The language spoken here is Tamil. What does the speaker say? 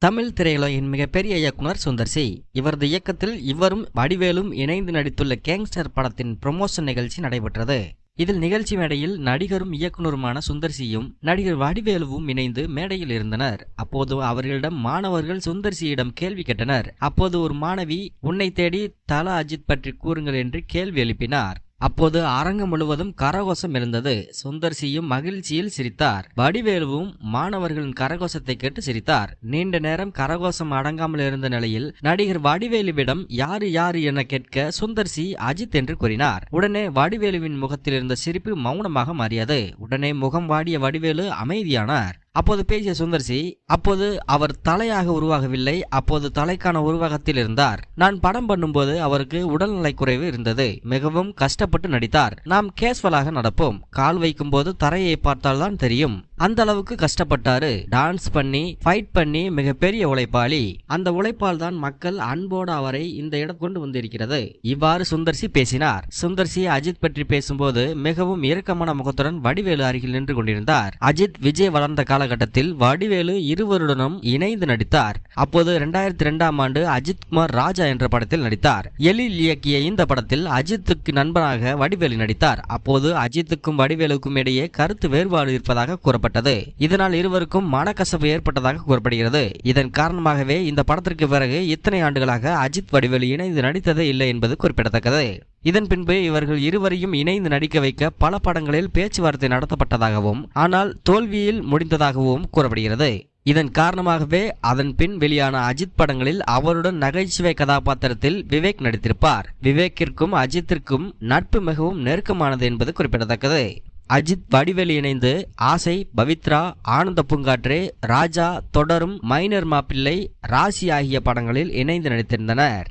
தமிழ் திரையுலகின் மிகப்பெரிய இயக்குனர் சுந்தர்சி. இவரது இயக்கத்தில் இவரும் வடிவேலும் இணைந்து நடித்துள்ள கேங்ஸ்டர் படத்தின் ப்ரொமோஷன் நிகழ்ச்சி நடைபெற்றது. இதில் நிகழ்ச்சி மேடையில் நடிகரும் இயக்குனருமான சுந்தர்சியும் நடிகர் வடிவேலுவும் இணைந்து மேடையில் இருந்தனர். அப்போது அவர்களிடம் மாணவர்கள் சுந்தர்சியிடம் கேள்வி கேட்டனர். அப்போது ஒரு மாணவி உன்னை தேடி தலா அஜித் பற்றி கூறுங்கள் என்று கேள்வி எழுப்பினார். அப்போது அரங்கு முழுவதும் கரகோஷம் இருந்தது. சுந்தர்சியும் மகிழ்ச்சியில் சிரித்தார். வடிவேலுவும் மாணவர்களின் கரகோஷத்தை கேட்டு சிரித்தார். நீண்ட நேரம் கரகோஷம் அடங்காமல் இருந்த நிலையில் நடிகர் வடிவேலுவிடம் யாரு யாரு என கேட்க சுந்தர்சி அஜித் என்று கூறினார். உடனே வடிவேலுவின் முகத்தில் இருந்த சிரிப்பு மௌனமாக மாறியது. உடனே முகம் வாடிய வடிவேலு அமைதியானார். அப்போது பேசிய சுந்தர்சி அப்போது அவர் தலையாக உருவாகவில்லை அப்போது தலைக்கான உருவகத்தில் இருந்தார். நான் படம் பண்ணும்போது அவருக்கு உடல்நலை குறைவு இருந்தது. மிகவும் கஷ்டப்பட்டு நடித்தார். நாம் கேஸ்வலாக நடப்போம். கால் வைக்கும் போது தரையை பார்த்தால்தான் தெரியும். அந்த அளவுக்கு கஷ்டப்பட்டாரு. டான்ஸ் பண்ணி ஃபைட் பண்ணி மிகப்பெரிய உழைப்பாளி. அந்த உழைப்பால் தான் மக்கள் அன்போடு அவரை இந்த இடம் கொண்டு வந்திருக்கிறது. இவ்வாறு சுந்தர்சி பேசினார். சுந்தர்சி அஜித் பற்றி பேசும்போது மிகவும் இறுக்கமான முகத்துடன் வடிவேலு அருகில் நின்று கொண்டிருந்தார். அஜித் விஜய் வளர்ந்த காலகட்டத்தில் வடிவேலு இருவருடனும் இணைந்து நடித்தார். அப்போது இரண்டாயிரத்தி இரண்டாம் ஆண்டு அஜித் குமார் ராஜா என்ற படத்தில் நடித்தார். எழில் இயக்கிய இந்த படத்தில் அஜித்துக்கு நண்பனாக வடிவேலு நடித்தார். அப்போது அஜித்துக்கும் வடிவேலுக்கும் இடையே கருத்து வேறுபாடு இருப்பதாக கூறப்பட்டது. இதனால் இருவருக்கும் மனக்கசப்பு ஏற்பட்டதாக கூறப்படுகிறது. இதன் காரணமாகவே இந்த படத்திற்கு பிறகு இத்தனை ஆண்டுகளாக அஜித் வடிவேலு இணைந்து நடித்ததே இல்லை என்பது குறிப்பிடத்தக்கது. இதன் பின்பு இவர்கள் இருவரையும் இணைந்து நடிக்க வைக்க பல படங்களில் பேச்சுவார்த்தை நடத்தப்பட்டதாகவும் ஆனால் தோல்வியில் முடிந்ததாகவும் கூறப்படுகிறது. இதன் காரணமாகவே அதன் பின் வெளியான அஜித் படங்களில் அவருடன் நகைச்சுவை கதாபாத்திரத்தில் விவேக் நடித்திருப்பார். விவேக்கிற்கும் அஜித்திற்கும் நட்பு மிகவும் நெருக்கமானது என்பது குறிப்பிடத்தக்கது. அஜித் வடிவேலு இணைந்து ஆசை பவித்ரா ஆனந்த பூங்காற்றே ராஜா தொடரும் மைனர் மாப்பிள்ளை ராசி ஆகிய படங்களில் இணைந்து நடித்திருந்தனர்.